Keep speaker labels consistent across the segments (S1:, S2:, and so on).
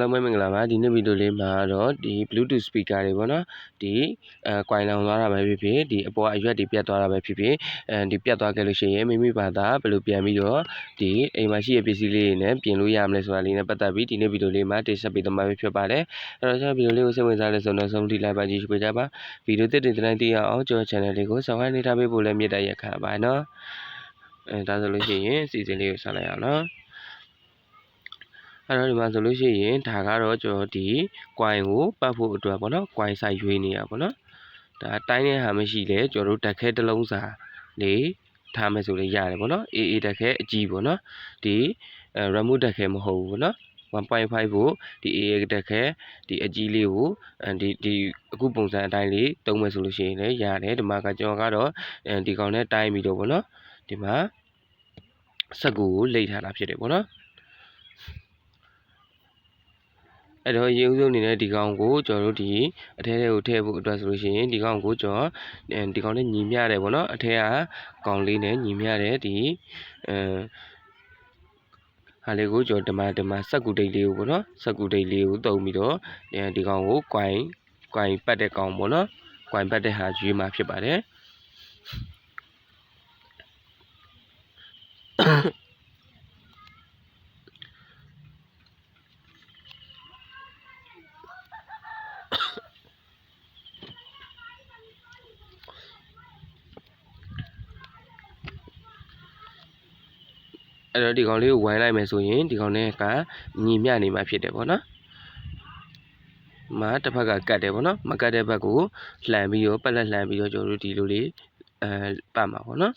S1: Hello အားလုံးပဲမင်္ဂလာပါဒီနေ့ဗီဒီယိုလေးမှာတော့ဒီ Bluetooth speaker တွေပေါ့နော်ဒီအဲကွိုင်လောင်သွားတာပဲဖြစ်ဖြစ်ဒီအပေါ်အရွက်တွေပြတ်သွားတာပဲဖြစ်ဖြစ်အဲဒီပြတ်သွားခဲ့လို့ရှိရင်မိမိဘာသာဘယ်လိုပြန်ပြီးတော့ဒီအိမ်မှာရှိတဲ့ပစ္စည်းလေးတွေနဲ့ပြင်လို့ရမလဲဆိုတာလေးနဲ့ပတ်သက်ပြီးဒီနေ့ဗီဒီယိုလေးမှာတင်ဆက်ပေးသွားမှာဖြစ်ပါတယ်အဲ့တော့ကျွန်တော်ဗီဒီယိုလေးကိုစိတ်ဝင်စားလဲဆိုတော့ဆုံးထိလိုက်ပါကြည့်ရှုပေးကြပါဗီဒီယိုတစ်တင်တိုင်းသိရအောင်ကျွန်တော် channel လေးကို subscribe နေထားပေးဖို့လည်းမြတ်တရခါပါနော်အဲဒါဆိုလို့ရှိရင်စီစဉ်လေးကိုဆက်လိုက်အောင်နော် အဲ့တော့ဒီမှာဆိုလို့ရှိရင်ဒါကတော့ကျွန်တော်ဒီ coin ကိုပတ်ဖို့အတွက်ပေါ့နော် coin ဆိုင်ရွေးနေတာပေါ့နော်ဒါတိုင်းတဲ့ဟာမရှိလဲကျွန်တော်တို့တက်ခဲတစ်လုံးစာလေးထားမယ်ဆိုလည်းရတယ်ပေါ့နော်အေးအေးတက်ခဲအကြီးပေါ့နော်ဒီအဲ remote တက်ခဲမဟုတ်ဘူးပေါ့နော်1.5ကိုဒီ AA တက်ခဲဒီအကြီးလေးကိုဒီဒီအခုပုံစံအတိုင်းလေးသုံးမယ်ဆိုလို့ရှိရင်လည်းရတယ်ဒီမှာကကျွန်တော်ကတော့ဒီကောင်နဲ့တိုင်းပြီးတော့ပေါ့နော်ဒီမှာစက်ကူကိုလိတ်ထားတာဖြစ်တယ်ပေါ့နော် အဲ့တော့ရေဦးဆုံးအနေနဲ့ဒီကောင်ကိုကျွန်တော်တို့ဒီအထဲထဲကိုထည့်ဖို့အတွက်ဆိုလို့ရှိရင်ဒီကောင်ကိုကျွန်တော်ဒီကောင်နဲ့ညီမျှတယ်ပေါ့နော်အထဲကကောင်လေးနဲ့ညီမျှတယ်ဒီအဲဟာလေးကိုကျွန်တော်ဓမ္မဓမ္မစက်ကူတိတ်လေးကိုပေါ့နော်စက်ကူတိတ်လေးကိုတုံပြီးတော့ဒီကောင်ကို coin coin ပတ်တဲ့ကောင်ပေါ့နော် coin ပတ်တဲ့ဟာရွေးမှာဖြစ်ပါတယ် အဲ့တော့ဒီကောင်လေးကိုဝိုင်းလိုက်မယ်ဆိုရင်ဒီကောင်လေးကညီမျှနေမှာဖြစ်တယ်ပေါ့နော်မှာတစ်ဖက်ကကတ်တယ်ပေါ့နော်မကတ်တဲ့ဘက်ကိုလှန်ပြီးတော့ပက်လက်လှန်ပြီးတော့ကျွန်တော်တို့ဒီလိုလေးအဲပတ်မှာပေါ့နော်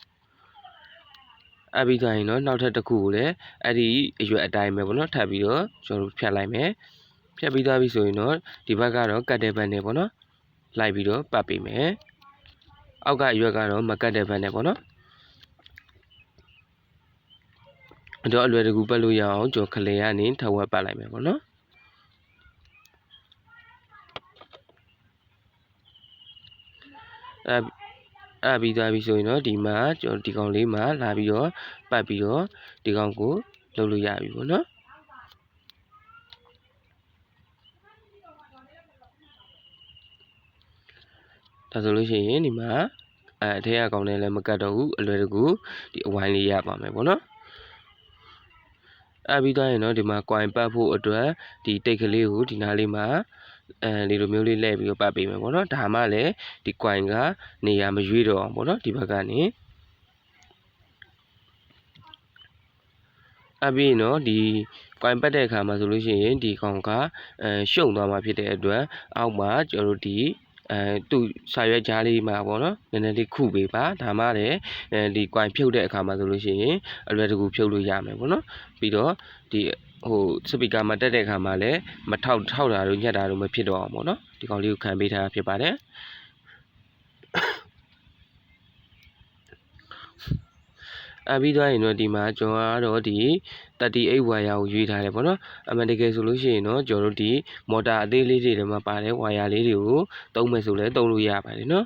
S1: အပြီးသွားရင်တော့နောက်ထပ်တစ်ခုကိုလည်းအဲ့ဒီအရွယ်အတိုင်းပဲပေါ့နော်ထပ်ပြီးတော့ကျွန်တော်တို့ဖြတ်လိုက်မယ်ဖြတ်ပြီးသွားပြီဆိုရင်တော့ဒီဘက်ကတော့ကတ်တဲ့ဘက်နဲ့ပေါ့နော်လိုက်ပြီးတော့ပတ်ပေးမယ်အောက်ကအရွက်ကတော့မကတ်တဲ့ဘက်နဲ့ပေါ့နော် အဲ့တော့အလွယ်တကူပတ်လို့ရအောင်ကျွန်တော်ခလေကနေထဝက်ပတ်လိုက်မယ်ပေါ့နော်အဲအဲ့ပြီးသွားပြီဆိုရင်တော့ဒီမှာကျွန်တော်ဒီကောင်လေးမှာလာပြီးတော့ပတ်ပြီးတော့ဒီကောင်ကိုလုပ်လို့ရပြီပေါ့နော်ဒါဆိုလို့ရှိရင်ဒီမှာအဲအထက်ကကောင်လေးလည်းမကတ်တော့ဘူးအလွယ်တကူဒီအဝိုင်းလေးရပါမယ်ပေါ့နော် အပြီးသွားရင်တော့ဒီမှာ coin ပတ်ဖို့အတွက်ဒီတိတ်ကလေးကိုဒီနားလေးမှာအဲဒီလိုမျိုးလေးလှည့်ပြီးတော့ပတ်ပေးမယ်ပေါ့နော်ဒါမှလည်းဒီ coin ကနေရာမရွေးတော့အောင်ပေါ့နော်ဒီဘက်ကနေအပြီးနော်ဒီ coin ပတ်တဲ့အခါမှာဆိုလို့ရှိရင်ဒီကောင်ကအဲရှုံသွားမှာဖြစ်တဲ့အတွက်အောက်မှာကျွန်တော်တို့ဒီ အဲသူ့စာရွက်ကြားလေးမှာပေါ့နော်နည်းနည်းလေးခုပေးပါဒါမှလည်းအဲဒီ coin ဖြုတ်တဲ့အခါမှာဆိုလို့ရှိရင်အလွယ်တကူဖြုတ်လို့ရမယ်ပေါ့နော်ပြီးတော့ဒီဟိုစပီကာမှာတက်တဲ့အခါမှာလည်းမထောက်ထောက်တာတို့ညက်တာတို့မဖြစ်တော့အောင်ပေါ့နော်ဒီကောင်လေးကိုခံပေးထားဖြစ်ပါတယ် အပြီးသွားရင်တော့ဒီမှာကျွန်တော်ကတော့ဒီ38 wire ကိုရွေးထားတယ်ပေါ့နော်အမှန်တကယ်ဆိုလို့ရှိရင်တော့ကျွန်တော်တို့ဒီမော်တာအသေးလေးတွေထဲမှာပါတဲ့ wire လေးတွေကိုသုံးမယ်ဆိုလဲသုံးလို့ရပါတယ်နော်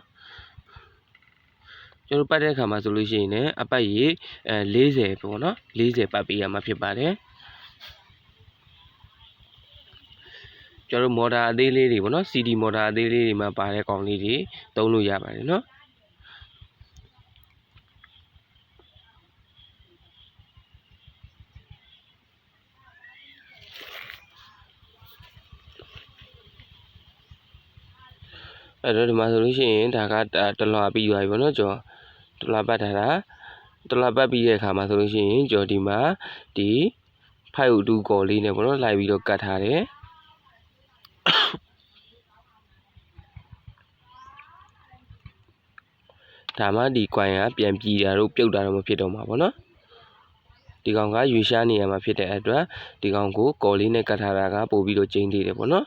S1: ကျွန်တော်ပတ်တဲ့အခါမှာဆိုလို့ရှိရင်လည်းအပတ်ရေအဲ40ပေါ့နော်40ပတ်ပေးရမှာဖြစ်ပါတယ်ကျွန်တော်မော်တာအသေးလေးတွေပေါ့နော် CD မော်တာအသေးလေးတွေမှာပါတဲ့ကောင်လေးတွေသုံးလို့ရပါတယ်နော် အဲ့တော့ဒီမှာဆိုလို့ရှိရင်ဒါကတလွာပြီးသွားပြီပေါ့နော်ကျော်တလွာပတ်ထားတာတလွာပတ်ပြီးတဲ့အခါမှာဆိုလို့ရှိရင်ကျော်ဒီမှာဒီဖိုက်ဥတူကော်လေးနဲ့ပေါ့နော်လိုက်ပြီးတော့ကတ်ထားတယ်ဒါမှဒီ coin ကပြန်ပြည်တာတို့ပြုတ်တာတော့မဖြစ်တော့မှာပေါ့နော်ဒီကောင်ကရွေရှားနေရမှာဖြစ်တဲ့အတွက်ဒီကောင်ကိုကော်လေးနဲ့ကတ်ထားတာကပို့ပြီးတော့ကျင်းသေးတယ်ပေါ့နော်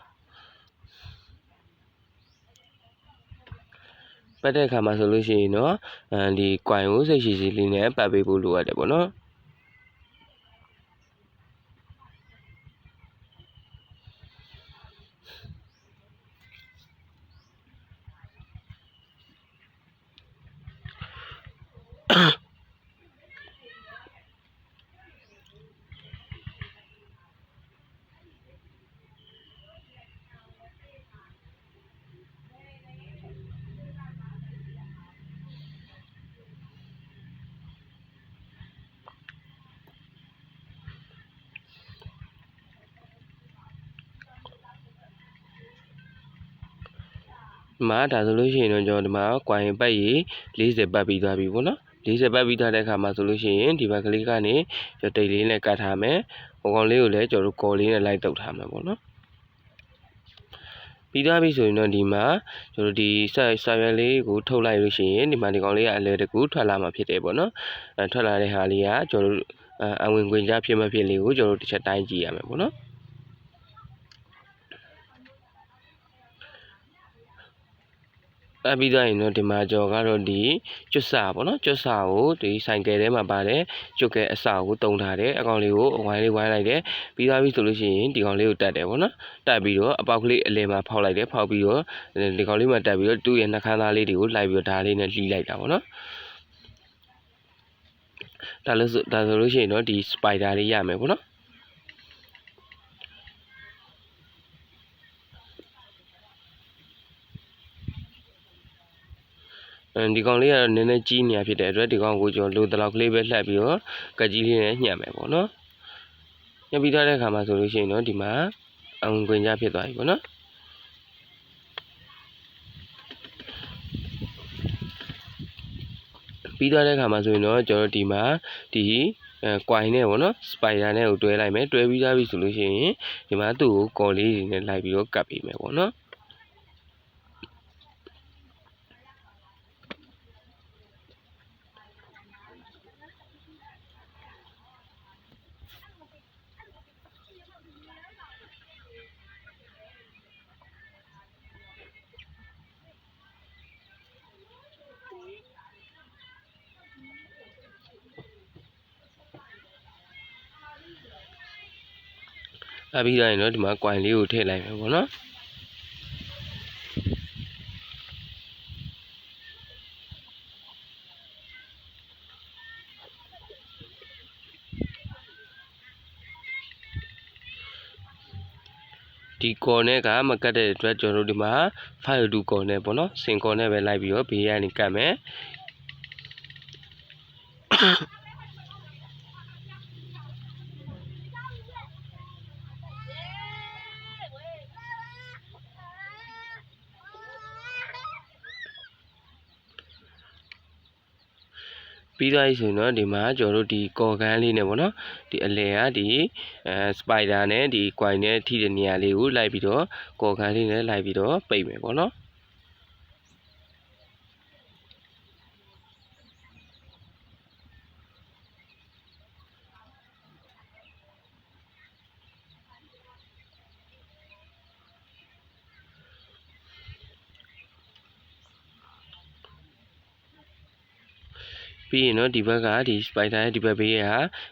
S1: ပတ်တဲ့အခါမှာဆိုလို့ရှိရင်တော့အဲဒီ coin ကိုစိတ်ရှိရှိလေးနဲ့ပတ်ပေးဖို့လိုအပ်တယ်ပေါ့နော် ဒီမှာဒါဆိုလို့ရှိရင်တော့ကျွန်တော်ဒီမှာ coin ပတ်ရေ40ပတ်ပြီးသွားပြီပေါ့နော်40ပတ်ပြီးသွားတဲ့အခါမှာဆိုလို့ရှိရင်ဒီဘက်ကလေးကနေကျွန်တော်တိတ်လေးနဲ့ကတ်ထားမယ်ဟိုကောင်လေးကိုလည်းကျွန်တော်တို့ကော်လေးနဲ့လိုက်တုပ်ထားမယ်ပေါ့နော်ပြီးသွားပြီဆိုရင်တော့ဒီမှာကျွန်တော်ဒီဆက်ဆက်ရွက်လေးကိုထုတ်လိုက်လို့ရှိရင်ဒီမှာဒီကောင်လေးကအလဲတကူထွက်လာမှာဖြစ်တယ်ပေါ့နော်အဲထွက်လာတဲ့ဟာလေးကကျွန်တော်တို့အဝင်ခွင်ကြားဖြစ်မဖြစ်လေးကိုကျွန်တော်တို့တစ်ချက်တိုင်းကြည့်ရမယ်ပေါ့နော် အပြီးသွားရင်တော့ဒီမှာကြော်ကတော့ဒီကျွတ်စာပေါ့နော်ကျွတ်စာကိုဒီဆိုင်ကယ်ထဲမှာပါတယ်ကျွတ်ကဲအစာကိုတုံထားတယ်အကောင်လေးကိုအဝိုင်းလေးဝိုင်းလိုက်တယ်ပြီးသွားပြီဆိုလို့ရှိရင်ဒီကောင်လေးကိုတက်တယ်ပေါ့နော်တက်ပြီးတော့အပေါက်ကလေးအလယ်မှာဖောက်လိုက်တယ်ဖောက်ပြီးတော့ဒီကောင်လေးမှာတက်ပြီးတော့သူ့ရဲ့နှာခမ်းသားလေးတွေကိုလိုက်ပြီးတော့ဒါလေးနဲ့လှီးလိုက်တာပေါ့နော်ဒါလို့ဆိုဒါဆိုလို့ရှိရင်တော့ဒီစပိုက်ဒါလေးရမယ်ပေါ့နော် ဒီကောင်လေးကတော့နည်းနည်းကြီးနေရဖြစ်တဲ့အတွက်ဒီကောင်ကိုကျွန်တော်လိုတလောက်ကလေးပဲလှက်ပြီးတော့ကကြီးလေးနဲ့ညှက်မယ်ပေါ့နော်ညှက်ပြီးသားတဲ့အခါမှာဆိုလို့ရှိရင်တော့ဒီမှာအုံခွင်ကြဖြစ်သွားပြီပေါ့နော်ပြီးသွားတဲ့အခါမှာဆိုရင်တော့ကျွန်တော်ဒီမှာဒီအဲကွိုင်နဲ့ပေါ့နော်စပိုင်ဒါနဲ့ကိုတွဲလိုက်မယ်တွဲပြီးသားပြီဆိုလို့ရှိရင်ဒီမှာသူ့ကိုကော်လေးတွေနဲ့လိုက်ပြီးတော့ကတ်ပေးမယ်ပေါ့နော် အပြီးတိုင်းတော့ဒီမှာကွိုင်လေးကိုထည့်လိုက်မယ်ပေါ့နော်ဒီကော်နဲ့ကမကတ်တဲ့အတွက်ကျွန်တော်တို့ဒီမှာ file to ကော်နဲ့ပေါ့နော်စင်ကော်နဲ့ပဲလိုက်ပြီးတော့ဘေးကနေကတ်မယ် သွားပြီဆိုရင်တော့ဒီမှာကျွန်တော်တို့ဒီကော်ကန်းလေးနဲ့ပေါ့နော်ဒီအလဲကဒီအဲစပိုက်ဒါနဲ့ဒီကွိုင်နဲ့ထိတဲ့နေရာလေးကိုလိုက်ပြီးတော့ကော်ကန်းလေးနဲ့လိုက်ပြီးတော့ပိတ်မယ်ပေါ့နော် ပြီးရင်တော့ဒီဘက်ကဒီ spider ရဲ့ဒီဘက်ဘေးက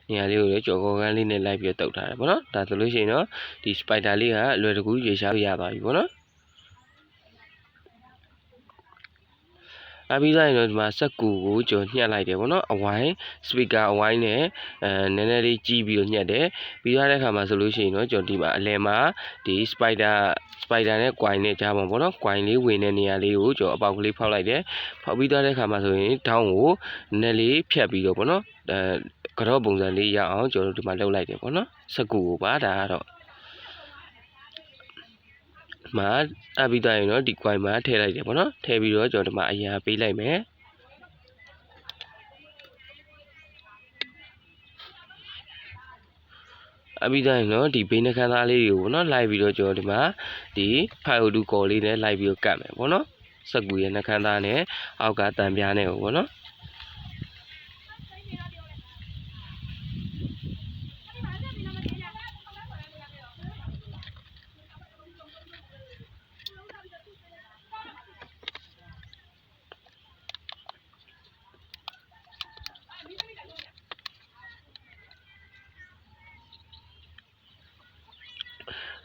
S1: နေရာလေးကိုလည်းကြော်ကောကန်းလေးနဲ့လိုက်ပြီးတော့တုတ်ထားတယ်ပေါ့နော်ဒါဆိုလို့ရှိရင်တော့ဒီ spider လေးကအလွယ်တကူရွေရှားရသွားပြီပေါ့နော် အပြီးသားရင်တော့ဒီမှာစက်ကူကိုကျွန်တော်ညှက်လိုက်တယ်ပေါ့နော်အဝိုင်းစပီကာအဝိုင်းနဲ့အဲနည်းနည်းလေးကြီးပြီးတော့ညှက်တယ်ပြီးသားတဲ့အခါမှာဆိုလို့ရှိရင်တော့ကျွန်တော်ဒီမှာအလယ်မှာဒီစပိုက်ဒါစပိုက်ဒါနဲ့ coin နဲ့ကြားပါပေါ့နော် coin လေးဝင်တဲ့နေရာလေးကိုကျွန်တော်အပေါက်ကလေးဖောက်လိုက်တယ်ဖောက်ပြီးသားတဲ့အခါမှာဆိုရင်ဒေါင်းကိုနည်းနည်းလေးဖြတ်ပြီးတော့ပေါ့နော်အဲကတော့ပုံစံလေးရအောင်ကျွန်တော်တို့ဒီမှာလှုပ်လိုက်တယ်ပေါ့နော်စက်ကူကိုပါဒါကတော့ မှာအပ်ပြီးသားရင်တော့ဒီ coin မှာထည့်လိုက်တယ်ပေါ့နော်ထည့်ပြီးတော့ကျွန်တော်ဒီမှာအရာပေးလိုက်မယ်အပြီးတိုင်းတော့ဒီဘေးနှခမ်းသားလေးတွေကိုပေါ့နော်လိုက်ပြီးတော့ကျွန်တော်ဒီမှာဒီ502ကော်လေးနဲ့လိုက်ပြီးတော့ကတ်မယ်ပေါ့နော်စက်ကူရဲ့နှခမ်းသားနဲ့အောက်ကတံပြားနဲ့ပေါ့နော်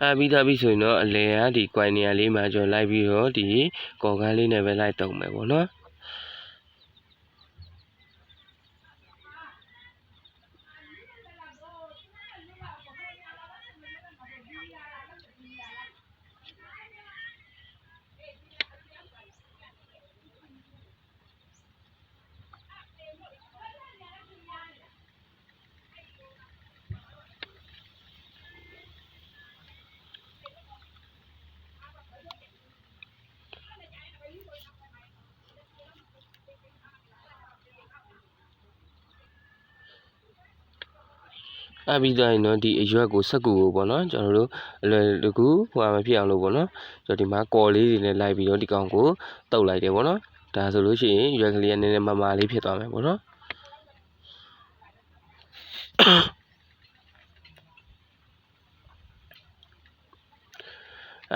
S1: အဲပြီးသားပြီဆိုရင်တော့အလဲကဒီ coin နေရာလေးမှာကျွန်တော်လိုက်ပြီးတော့ဒီကော်ကန်းလေးနဲ့ပဲလိုက်တုံမယ်ပေါ့နော် အပြီးသားရင်တော့ဒီအရွက်ကိုစက်ကူကိုပေါ့နော်ကျွန်တော်တို့အလွယ်တကူဟိုဟာမဖြစ်အောင်လို့ပေါ့နော်ကျွန်တော်ဒီမှာကော်လေးတွေနဲ့လိုက်ပြီးတော့ဒီကောင်ကိုတုပ်လိုက်တယ်ပေါ့နော်ဒါဆိုလို့ရှိရင်ရွက်ကလေးကနည်းနည်းမမာလေးဖြစ်သွားမယ်ပေါ့နော်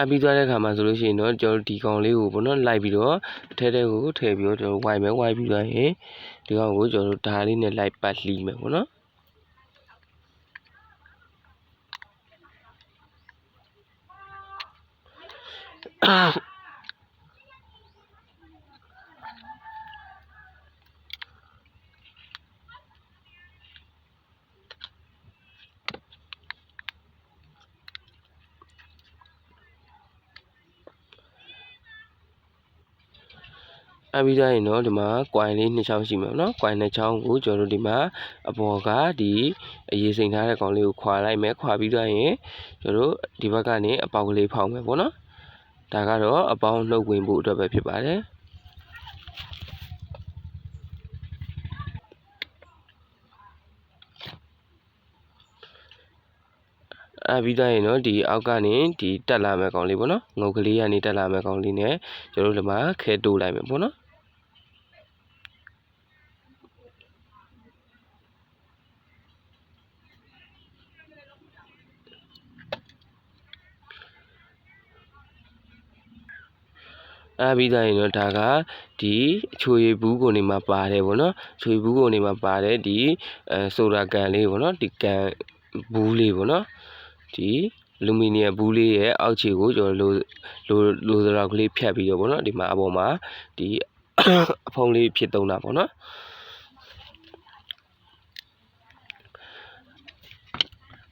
S1: အပြီးသွားတဲ့ခါမှာဆိုလို့ရှိရင်တော့ကျွန်တော်ဒီကောင်လေးကိုပေါ့နော်လိုက်ပြီးတော့အထဲထဲကိုထည့်ပြီးတော့ကျွန်တော်ဝိုင်မယ်ဝိုင်ပြီးသွားရင်ဒီကောင်ကိုကျွန်တော်တို့ဓာလေးနဲ့လိုက်ပတ်လှီးမယ်ပေါ့နော် အပြီးသားရင်တော့ဒီမှာကွိုင်လေးနှစ်ချောင်းရှိမှာနော်ကွိုင်နှစ်ချောင်းကိုကျွန်တော်တို့ဒီမှာအပေါ်ကဒီအရေးစိန်ထားတဲ့ကောင်လေးကိုခွာလိုက်မယ်ခွာပြီးသားရင်ကျွန်တော်တို့ဒီဘက်ကနေအပေါက်ကလေးဖောက်မယ်ပေါ့နော် ဒါကတော့အပေါင်းနှုတ်ဝင်ဖို့အတွက်ပဲဖြစ်ပါတယ်အပြီးသားရင်တော့ဒီအောက်ကနေဒီတက်လာမဲ့ကောင်လေးပေါ့နော်ငုတ်ကလေးကနေတက်လာမဲ့ကောင်လေးနဲ့ကျွန်တော်တို့ဒီမှာခဲတိုးလိုက်မယ်ပေါ့နော် အဲပြီးသားရင်တော့ဒါကဒီအချိုရည်ဘူးကုန်နေမှာပါတယ်ဗောနော်အချိုရည်ဘူးကုန်နေမှာပါတယ်ဒီအဲဆိုဒါကန်လေးဗောနော်ဒီကန်ဘူးလေးဗောနော်ဒီအလူမီနီယံဘူးလေးရဲ့အောက်ခြေကိုကျွန်တော်လိုလိုလိုစရာကလေးဖြတ်ပြီးတော့ဗောနော်ဒီမှာအပေါ်မှာဒီအဖုံးလေးဖြစ်သုံးတာဗောနော်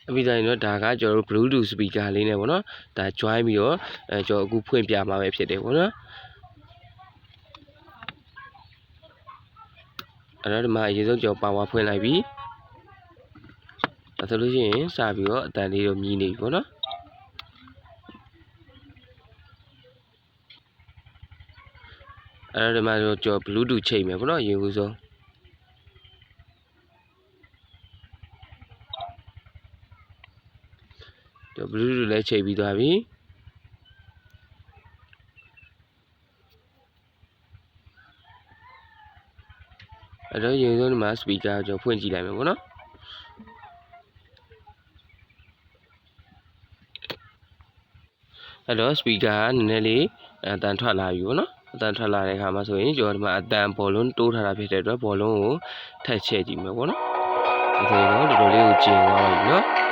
S1: အပြီးတိုင်းတော့ဒါကကျွန်တော်တို့ Bluetooth speaker လေးနဲ့ပေါ့နော်ဒါ join ပြီးတော့အဲကျွန်တော်အခုဖွင့်ပြမှာပဲဖြစ်တယ်ပေါ့နော် အဲ့တော့ဒီမှာအရင်ဆုံးကျွန်တော်ပါဝါဖွင့်လိုက်ပြီဒါဆိုလို့ရှိရင်စပြီးတော့အတန်လေးတော့မြည်နေပြီပေါ့နော်အဲ့တော့ဒီမှာတော့ကျွန်တော် Bluetooth ချိန်မယ်ပေါ့နော်အရင်ဆုံးကျွန်တော် Bluetooth လည်းချိန်ပြီးသွားပြီ အဲ့တော့ရင်ဆုံးဒီမှာ speaker ကျွန်တော်ဖွင့်ကြည့်လိုက်မယ်ပေါ့နော်အဲ့တော့ speaker ကနည်းနည်းလေးအတန်ထွက်လာပြီပေါ့နော်အတန်ထွက်လာတဲ့အခါမှာဆိုရင်ကျွန်တော်ဒီမှာအတန်ဘောလုံးတိုးထားတာဖြစ်တဲ့အတွက်ဘောလုံးကိုထက်ချဲ့ကြည့်မယ်ပေါ့နော်ဒီလိုတော့တော်တော်လေးကိုကျင်သွားပြီနော်။